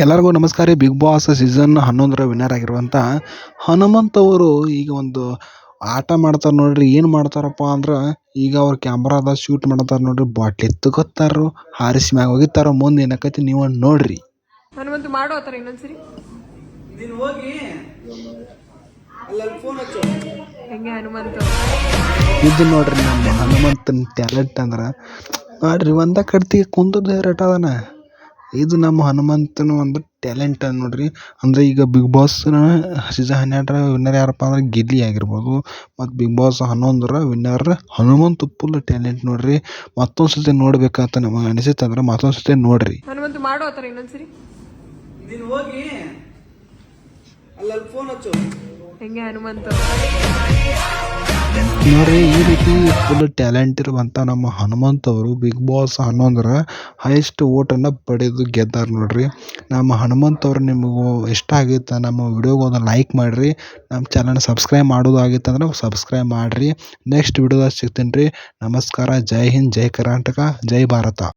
ಎಲ್ಲರಿಗೂ ನಮಸ್ಕಾರ ರೀ. ಬಿಗ್ ಬಾಸ್ ಸೀಸನ್ ಹನ್ನೊಂದರ ವಿನ್ನರ್ ಆಗಿರುವಂಥ ಹನುಮಂತ್ ಅವರು ಈಗ ಒಂದು ಆಟ ಮಾಡ್ತಾರೆ ನೋಡ್ರಿ. ಏನು ಮಾಡ್ತಾರಪ್ಪ ಅಂದ್ರೆ ಈಗ ಅವ್ರು ಕ್ಯಾಮ್ರಾದ ಶೂಟ್ ಮಾಡ್ತಾರೆ ನೋಡ್ರಿ. ಬಾಟ್ಲಿ ಎತ್ತುಕೊತ್ತಾರೋ ಹಾರಿಸಿ ಮ್ಯಾಗ ಹೋಗಿತ್ತಾರೋ ಮುಂದೆ ಏನಕ್ಕೈತಿ ನೀವು ನೋಡ್ರಿ. ಹನುಮಂತು ಮಾಡೋ ಇನ್ನೊಂದ್ಸರಿ. ನೀನು ಹೋಗಿ. ಹನುಮಂತು? ಇದು ನೋಡ್ರಿ ನಮ್ಮ ಹನುಮಂತನ ಟ್ಯಾಲೆಂಟ್ ಅಂದ್ರೆ. ನೋಡ್ರಿ ಒಂದ ಕಡ್ತಿ ಕುಂದದ ರೇಟ್ ಅದಾನ. ಇದು ನಮ್ಮ ಹನುಮಂತನ ಒಂದು ಟ್ಯಾಲೆಂಟ್ ನೋಡ್ರಿ. ಅಂದ್ರೆ ಈಗ ಬಿಗ್ ಬಾಸ್ ಸೀಸನ್ ಹನ್ನೆರಡರ ವಿನ್ನರ್ ಯಾರಪ್ಪ ಅಂದ್ರೆ ಗಿಲ್ಲಿ ಆಗಿರ್ಬೋದು. ಮತ್ತು ಬಿಗ್ ಬಾಸ್ ಹನ್ನೊಂದರ ವಿನ್ನರ್ ಹನುಮಂತ್ ಫುಲ್ ಟ್ಯಾಲೆಂಟ್ ನೋಡ್ರಿ. ಮತ್ತೊಂದು ಸತಿ ನೋಡ್ಬೇಕಂತ ನಮಗೆ ಅನಿಸುತ್ತೆ ಅಂದ್ರೆ ಮತ್ತೊಂದು ಸತಿ ನೋಡ್ರಿ. ಹನುಮಂತ್ ಮಾಡೋ ಥರ ಇನ್ನೊಂದ್ಸರಿ? ನೀನು ಹೋಗಿ. ಅಲ್ಲಲ್ಲಿ ಫೋನ್ ಹಚ್ಚು. ಹೆಂಗೆ ಹನುಮಂತು? ನೋಡ್ರಿ, ಈ ರೀತಿ ಫುಲ್ ಟ್ಯಾಲೆಂಟ್ ಇರುವಂಥ ನಮ್ಮ ಹನುಮಂತ್ ಅವರು ಬಿಗ್ ಬಾಸ್ ಹನ್ನೊಂದರ ಹೈಯೆಸ್ಟ್ ಓಟನ್ನು ಪಡೆದು ಗೆದ್ದಾರ ನೋಡ್ರಿ. ನಮ್ಮ ಹನುಮಂತ್ ಅವ್ರು ನಿಮಗೂ ಇಷ್ಟ ಆಗಿತ್ತು ನಮ್ಮ ವಿಡಿಯೋಗೆ ಒಂದು ಲೈಕ್ ಮಾಡಿರಿ. ನಮ್ಮ ಚಾನಲ್ ಸಬ್ಸ್ಕ್ರೈಬ್ ಮಾಡೋದು ಆಗಿತ್ತು ಅಂದ್ರೆ ಸಬ್ಸ್ಕ್ರೈಬ್ ಮಾಡಿರಿ. ನೆಕ್ಸ್ಟ್ ವಿಡಿಯೋದಾಗ ಸಿಗ್ತೀನಿ ರೀ. ನಮಸ್ಕಾರ, ಜೈ ಹಿಂದ್, ಜೈ ಕರ್ನಾಟಕ, ಜೈ ಭಾರತ.